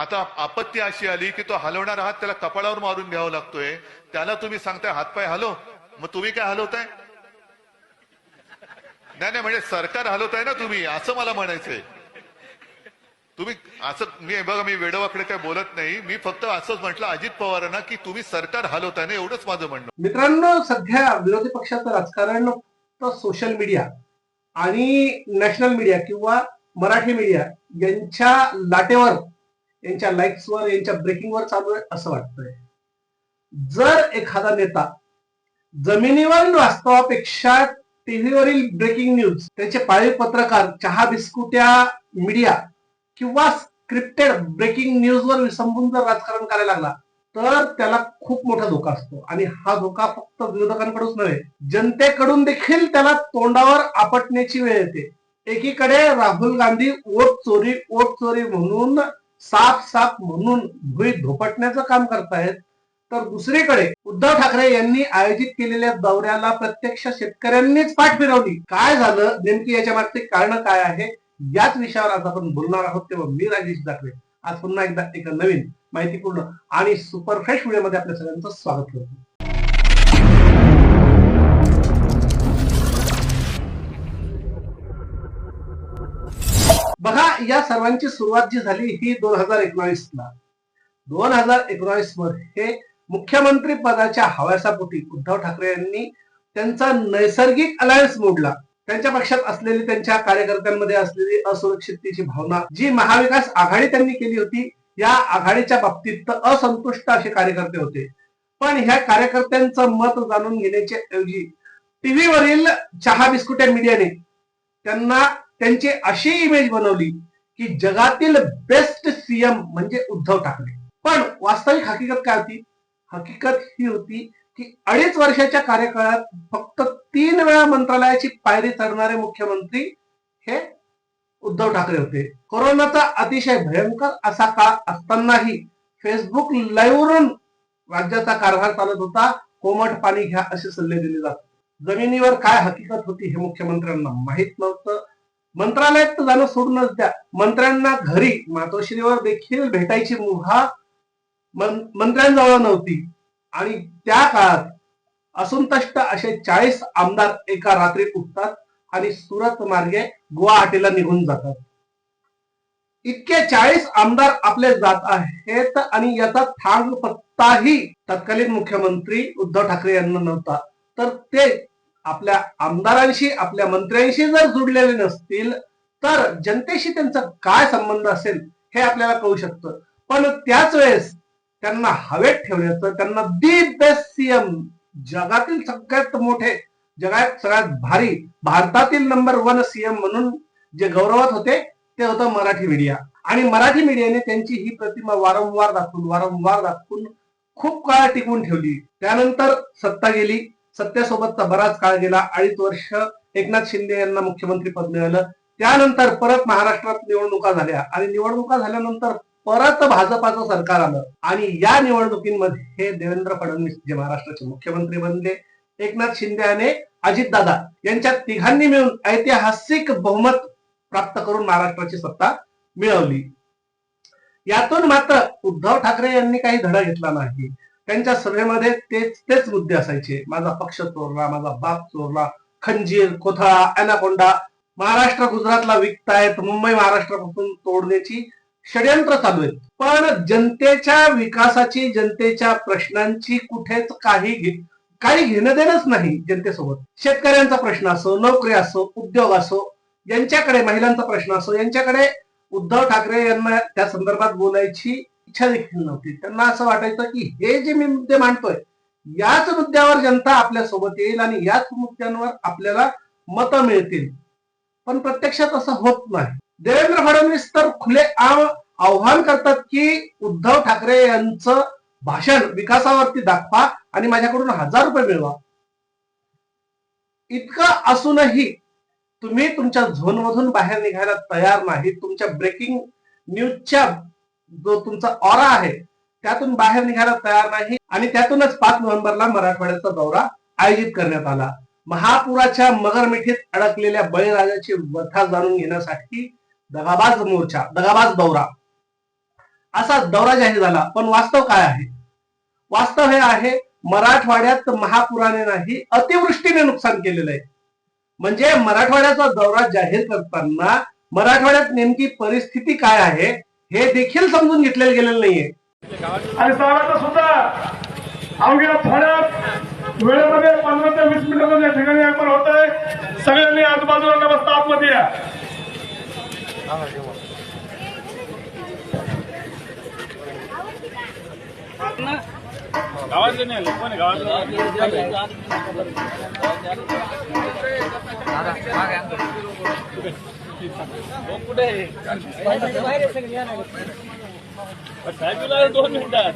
आता आपत्ती अशी आली की तो हलवणार आहात त्याला कपाळावर मारून घ्यावा लागतोय. त्याला तुम्ही सांगताय हातपाय हलो. मग तुम्ही काय हलवताय? नाही नाही म्हणजे सरकार हलवताय ना तुम्ही असं मला म्हणायचंय. तुम्ही असं मी बघा मी वेडवाकडे काय बोलत नाही. मी फक्त असंच म्हटलं अजित पवारांना की तुम्ही सरकार हलवताय ना एवढंच माझं म्हणणं. मित्रांनो सध्या विरोधी पक्षाचं राजकारण सोशल मीडिया आणि नॅशनल मीडिया किंवा मराठी मीडिया यांच्या लाटेवर यांच्या लाईक्सवर यांच्या ब्रेकिंगवर चालू आहे असं वाटतंय. जर एखादा नेता जमिनीवरील वास्तवापेक्षा टीव्हीवरील ब्रेकिंग न्यूज त्याचे पाळीव पत्रकार चहा बिस्कुट्या मीडिया किंवा स्क्रिप्टेड ब्रेकिंग न्यूजवर विसंबून जर राजकारण करायला लागला तर त्याला खूप मोठा धोका असतो. आणि हा धोका फक्त विरोधकांकडूनच नव्हे जनतेकडून देखील त्याला तोंडावर आपटण्याची वेळ येते. एकीकडे राहुल गांधी वोट चोरी वोट चोरी म्हणून साफ साफ म्हणून भुईत धोपटण्याचं काम करतायत तर दुसरीकडे उद्धव ठाकरे यांनी आयोजित केलेल्या दौऱ्याला प्रत्यक्ष शेतकऱ्यांनीच पाठ फिरवली. काय झालं? नेमकी याच्या मागचे कारण काय आहे? याच विषयावर आज आपण बोलणार आहोत. तेव्हा मी राजेश दाखवे. आज पुन्हा एकदा एका नवीन माहितीपूर्ण आणि सुपर फ्रेश व्हिडिओमध्ये आपल्या सगळ्यांचं स्वागत करतो. बघा या सर्वांची सुरुवात जी झाली ही दोन हजार एकोणीस ला दोन हजार एकोणावीसमध्ये मुख्यमंत्री पदाच्या हव्यासापोटी उद्धव ठाकरे यांनी त्यांचा नैसर्गिक अलायन्स मोडला. त्यांच्या पक्षात असलेली त्यांच्या कार्यकर्त्यांमध्ये असलेली असुरक्षिततेची भावना जी महाविकास आघाडी त्यांनी केली होती या आघाडीच्या बाबतीत तर असंतुष्ट असे कार्यकर्ते होते. पण ह्या कार्यकर्त्यांचं मत जाणून घेण्याच्या ऐवजी टीव्हीवरील चहा बिस्कुट्या मीडियाने त्यांना त्यांची अशी इमेज बनवली की जगातील बेस्ट सीएम म्हणजे उद्धव ठाकरे. पण वास्तविक हकीकत काय होती? हकीकत ही होती की अडीच वर्षाच्या कार्यकाळात फक्त तीन वेळा मंत्रालयाची पायरी चढणारे मुख्यमंत्री हे उद्धव ठाकरे होते. कोरोनाचा अतिशय भयंकर असा काळ असतानाही फेसबुक लाईव्हवरून राज्याचा कारभार चालत होता. कोमट पाणी घ्या असे सल्ले दिले जात जमिनीवर काय हकीकत होती हे मुख्यमंत्र्यांना माहीत नव्हतं. मंत्रालयात तर जाणं सोडूनच द्या. मंत्र्यांना घरी मातोश्रीवर देखील भेटायची मुभा मंत्र्यांजवळ नव्हती. आणि त्या काळात असंतष्ट असे चाळीस आमदार एका रात्रीत उठतात आणि सुरत मार्गे गुवाहाटीला निघून जातात. इतके चाळीस आमदार आपले जात आहेत आणि याचा थांग पत्ताही तत्कालीन मुख्यमंत्री उद्धव ठाकरे यांना नव्हता. तर ते आपल्या आमदारांशी आपल्या मंत्र्यांशी जर जुडलेले नसतील तर जनतेशी त्यांचा काय संबंध असेल हे आपल्याला कळू शकतं. पण त्याच वेळेस त्यांना हवेत ठेवण्याचं त्यांना दी बेस्ट सीएम जगातील सगळ्यात मोठे जगात सगळ्यात भारी भारतातील नंबर वन सीएम म्हणून जे गौरवत होते ते होतं मराठी मीडिया. आणि मराठी मीडियाने त्यांची ही प्रतिमा वारंवार दाखवून वारंवार दाखवून खूप काळ टिकवून ठेवली. त्यानंतर सत्ता गेली. सत्यासोबतचा बराच काळ गेला अडीच वर्ष एकनाथ शिंदे यांना मुख्यमंत्री पद मिळालं. त्यानंतर परत महाराष्ट्रात निवडणुका झाल्या आणि निवडणुका झाल्यानंतर परत भाजपाचं सरकार आलं आणि या निवडणुकीमध्ये देवेंद्र फडणवीस जे महाराष्ट्राचे मुख्यमंत्री बनले एकनाथ शिंदे आणि अजितदादा यांच्या तिघांनी मिळून ऐतिहासिक बहुमत प्राप्त करून महाराष्ट्राची सत्ता मिळवली. यातून मात्र उद्धव ठाकरे यांनी काही धडा घेतला नाही. त्यांच्या सभेमध्ये तेच तेच मुद्दे असायचे. माझा पक्ष चोरला माझा बाप चोरला खंजीर कोथा अनाकोंडा महाराष्ट्र गुजरातला विकतायत मुंबई महाराष्ट्रापासून तोडण्याची षडयंत्र चालू आहेत. पण जनतेच्या विकासाची जनतेच्या प्रश्नांची कुठेच काही घे- काही घेणं देणंच नाही जनतेसोबत. शेतकऱ्यांचा प्रश्न असो नोकरी असो उद्योग असो यांच्याकडे महिलांचा प्रश्न असो यांच्याकडे उद्धव ठाकरे यांना त्या संदर्भात बोलायची इच्छा देखील नव्हती. त्यांना असं वाटायचं की हे जे मी मुद्दे मांडतोय याच मुद्द्यावर जनता आपल्यासोबत येईल आणि याच मुद्द्यांवर आपल्याला मतं मिळतील. पण प्रत्यक्षात असं होत नाही. देवेंद्र फडणवीस तर खुले आम आव्हान करतात की उद्धव ठाकरे यांचं भाषण विकासावरती दाखवा आणि माझ्याकडून हजार रुपये मिळवा. इतकं असूनही तुम्ही तुमच्या झोन मधून बाहेर निघायला तयार नाही तुमच्या ब्रेकिंग न्यूजच्या जो तुमचा ऑरा आहे त्यातून बाहेर निघायला तयार नाही आणि त्यातूनच पाच नोव्हेंबरला मराठवाड्याचा दौरा आयोजित करण्यात आला. महापुराच्या मगरमिठीत अडकलेल्या बळीराजाची व्यथा जाणून घेण्यासाठी दगाबाज मोर्चा दगाबाज दौरा. असा दौरा जाहीर झाला पण वास्तव काय आहे? वास्तव हे आहे मराठवाड्यात महापुराने नाही अतिवृष्टीने नुकसान केलेलं आहे. म्हणजे मराठवाड्याचा दौरा जाहीर करताना मराठवाड्यात नेमकी परिस्थिती काय आहे? हे देखील समजून घेतलेलं गेलेलं नाहीये. आणि साहेबांचा सुद्धा अवघ्या थोड्या वेळेमध्ये पंधरा ते वीस मिनिटामध्ये या ठिकाणी आगमन होत आहे सगळ्यांनी आजूबाजूला न बसता आतमध्ये या. गावातले नाही लोक गावातले साहेब दोन मिनिटात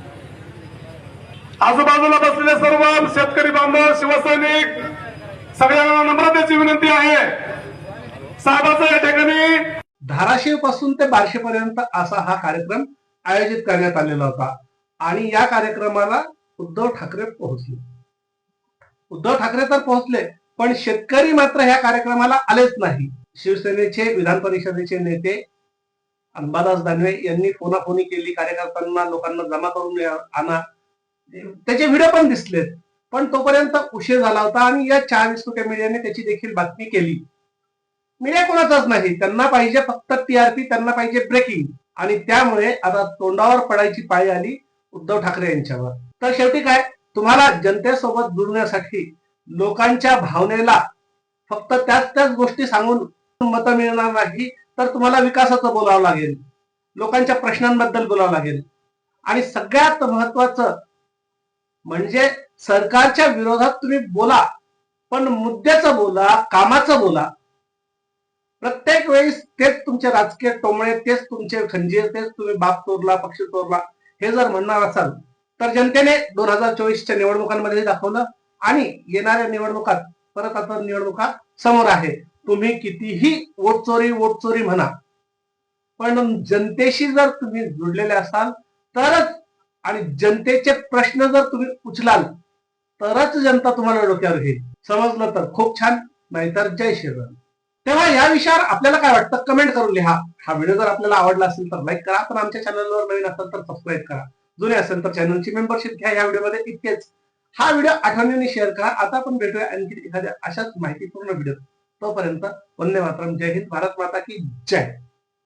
आजूबाजूला बसलेले सर्व शेतकरी बांधव शिवसैनिक सगळ्यांना नम्रतेची विनंती आहे. साहेबाचं या ठिकाणी धाराशिवपासून ते बारशे पर्यंत असा हा कार्यक्रम आयोजित करण्यात आलेला होता. आणि या कार्यक्रमाला उद्धव ठाकरे पोहोचले. उद्धव ठाकरे तर पोहोचले पण शेतकरी मात्र ह्या कार्यक्रमाला आलेच नाही. शिवसेनेचे विधान परिषदेचे नेते अंबादास दानवे यांनी फोनाफोनी केली कार्यकर्त्यांना लोकांना जमा करून आणा त्याचे व्हिडिओ पण दिसलेत. पण तोपर्यंत उशीर झाला होता आणि या चार विस्तृत मीडियाने त्याची देखील बातमी केली. मीडिया कोणाचाच नाही. त्यांना पाहिजे फक्त टीआरपी त्यांना पाहिजे ब्रेकिंग आणि त्यामुळे आता तोंडावर पडायची पाळी आली उद्धव ठाकरे यांच्यावर. तर शेवटी काय? तुम्हाला जनतेसोबत जुळण्यासाठी लोकांच्या भावनेला फक्त त्याच त्याच गोष्टी सांगून मतं मिळणार नाही तर तुम्हाला विकासाचं बोलावं लागेल. लोकांच्या प्रश्नांबद्दल बोलावं लागेल. आणि सगळ्यात महत्वाचं म्हणजे सरकारच्या विरोधात तुम्ही बोला पण मुद्द्याचं बोला कामाचं बोला. प्रत्येक वेळेस तेच तुमचे राजकीय टोमळे तेच तुमचे खंजीर तेच तुम्ही बाप तोरला पक्ष तोरला हे जर म्हणणार असाल तर जनतेने दोन हजार चोवीसच्या निवडणुकांमध्ये दाखवलं आणि येणाऱ्या निवडणुकात परत आता निवडणुका समोर आहे. तुम्ही कितीही वोट चोरी वोट चोरी म्हणा पण जनतेशी जर तुम्ही जुडलेले असाल तरच आणि जनतेचे प्रश्न जर तुम्ही उचलाल तरच जनता तुम्हाला डोक्यावर घेईल. समजलं तर? खूप छान. नाहीतर जय श्रीराम. तेव्हा या विषयावर आपल्याला काय वाटतं? कमेंट करून लिहा. हा व्हिडिओ जर आपल्याला आवडला असेल तर लाईक करा. पण आमच्या चॅनलवर नवीन असेल तर सबस्क्राईब करा. जुने असेल तर चॅनलची मेंबरशिप घ्या या व्हिडिओमध्ये. इतकेच. हा व्हिडिओ आठवणीने शेअर करा. आता आपण भेटूया आणखी एखाद्या अशाच माहितीपूर्ण व्हिडिओ तोपर्यंत वंदे मातरम. जय हिंद. भारत माता की जय.